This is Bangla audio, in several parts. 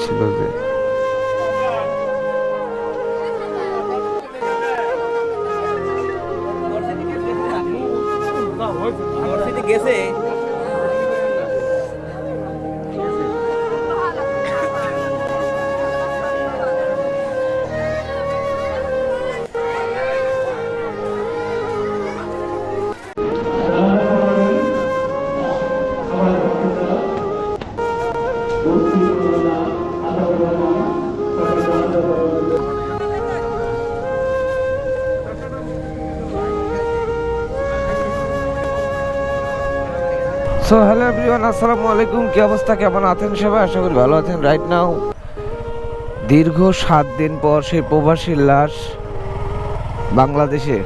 ছিল যে সো হ্যালো এভরিওয়ান আসসালামু আলাইকুম কি অবস্থা? কেমন আছেন সবাই? আশা করি ভালো আছেন রাইট নাও দীর্ঘ সাত দিন পর সেই প্রবাসীর লাশ বাংলাদেশে।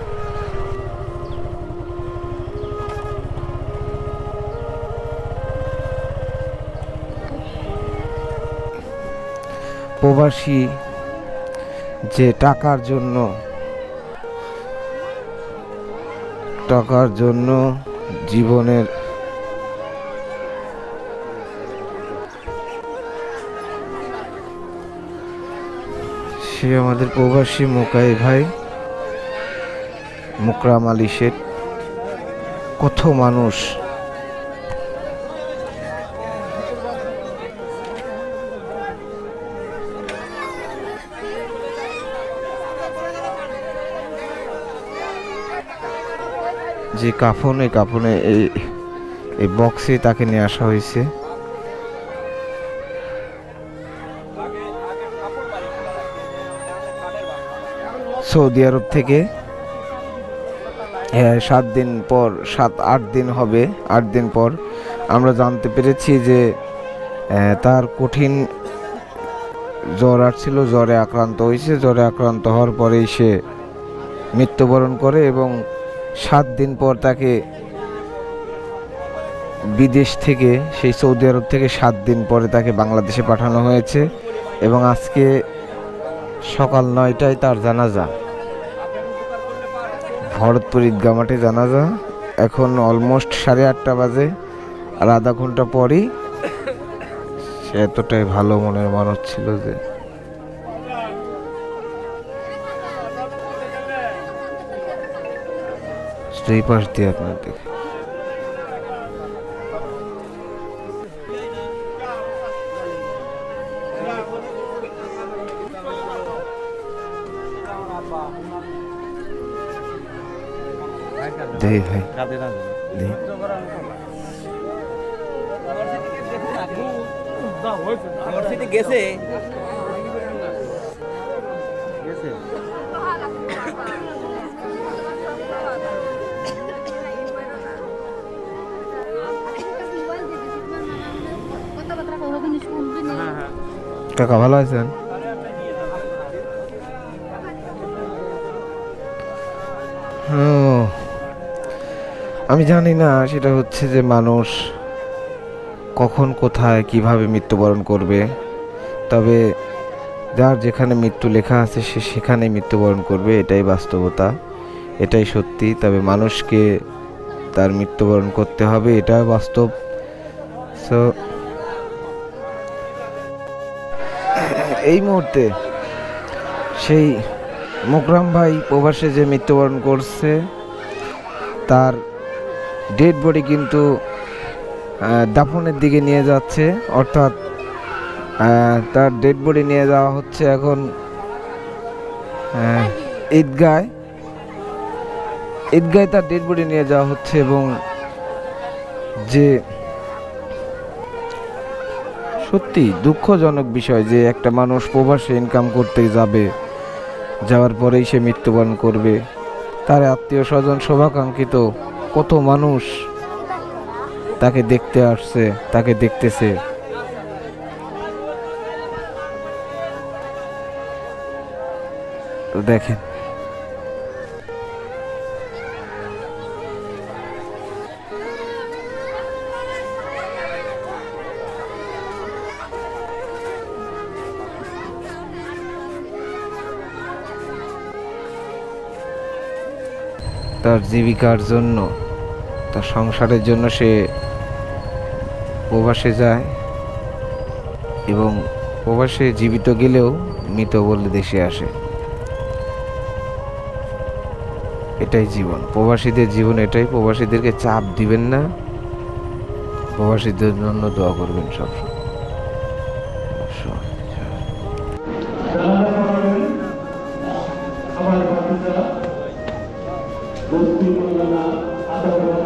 প্রবাসী যে টাকার জন্য টাকার জন্য জীবনের সে আমাদের প্রবাসী মোকাই ভাই, মুকরাম আলী শেঠ, কত মানুষ। যে কাফনে কাফনে এই এই বক্সে তাকে নিয়ে আসা হয়েছে। সৌদি আরব থেকে। হ্যাঁ সাত দিন পর, সাত, আট দিন হবে, আট দিন পর আমরা জানতে পেরেছি যে তার কঠিন জ্বর আসছিল, জ্বরে আক্রান্ত হয়েছে। জ্বরে আক্রান্ত হওয়ার পরেই সে মৃত্যুবরণ করে এবং সাত দিন পর তাকে বিদেশ থেকে, সেই সৌদি আরব থেকে সাত দিন পরে তাকে বাংলাদেশে পাঠানো হয়েছে। এবং আজকে সকাল নয়টায় তার জানাজা। ভরতপুর ঈদগা মাঠে জানাজা। এখন অলমোস্ট সাড়ে আটটা বাজে আর আধা ঘণ্টা পরই সে এতটাই ভালো মনের মানুষ ছিল যে এই পাশ দিয়ে আপনার দেখে। দেখি ভাই দেখি গেছে। কাকা ভালো আছেন? ও, আমি জানি না, সেটা হচ্ছে যে মানুষ কখন, কোথায়, কীভাবে মৃত্যুবরণ করবে। তবে যার যেখানে মৃত্যু লেখা আছে, সে সেখানে মৃত্যুবরণ করবে, এটাই বাস্তবতা, এটাই সত্যি। তবে মানুষকে তার মৃত্যুবরণ করতে হবে এটা বাস্তব। সো এই মুহূর্তে সেই মোকরাম ভাই প্রবাসে যে মৃত্যুবরণ করছে, তার ডেড বডি কিন্তু দাফনের দিকে নিয়ে যাচ্ছে। অর্থাৎ তার ডেড বডি নিয়ে যাওয়া হচ্ছে এখন ঈদগায়। ঈদগায় তার ডেড বডি নিয়ে যাওয়া হচ্ছে এবং যে সত্যি দুঃখজনক বিষয় যে একটা মানুষ প্রবাসে ইনকাম করতে যাবে, যাওয়ার পরেই সে মৃত্যুবরণ করবে। তার আত্মীয় স্বজন শোভাকাঙ্ক্ষিত কত মানুষ তাকে দেখতে আসছে তাকে দেখতেছে। দেখেন। তার জীবিকার জন্য তার সংসারের জন্য সে প্রবাসে যায় এবং প্রবাসে জীবিত গেলেও মৃত বলে দেশে আসে। এটাই জীবন। প্রবাসীদের জীবন এটাই। প্রবাসীদেরকে চাপ দিবেন না। প্রবাসীদের জন্য দোয়া করবেন সবসময়। আমার আতাউর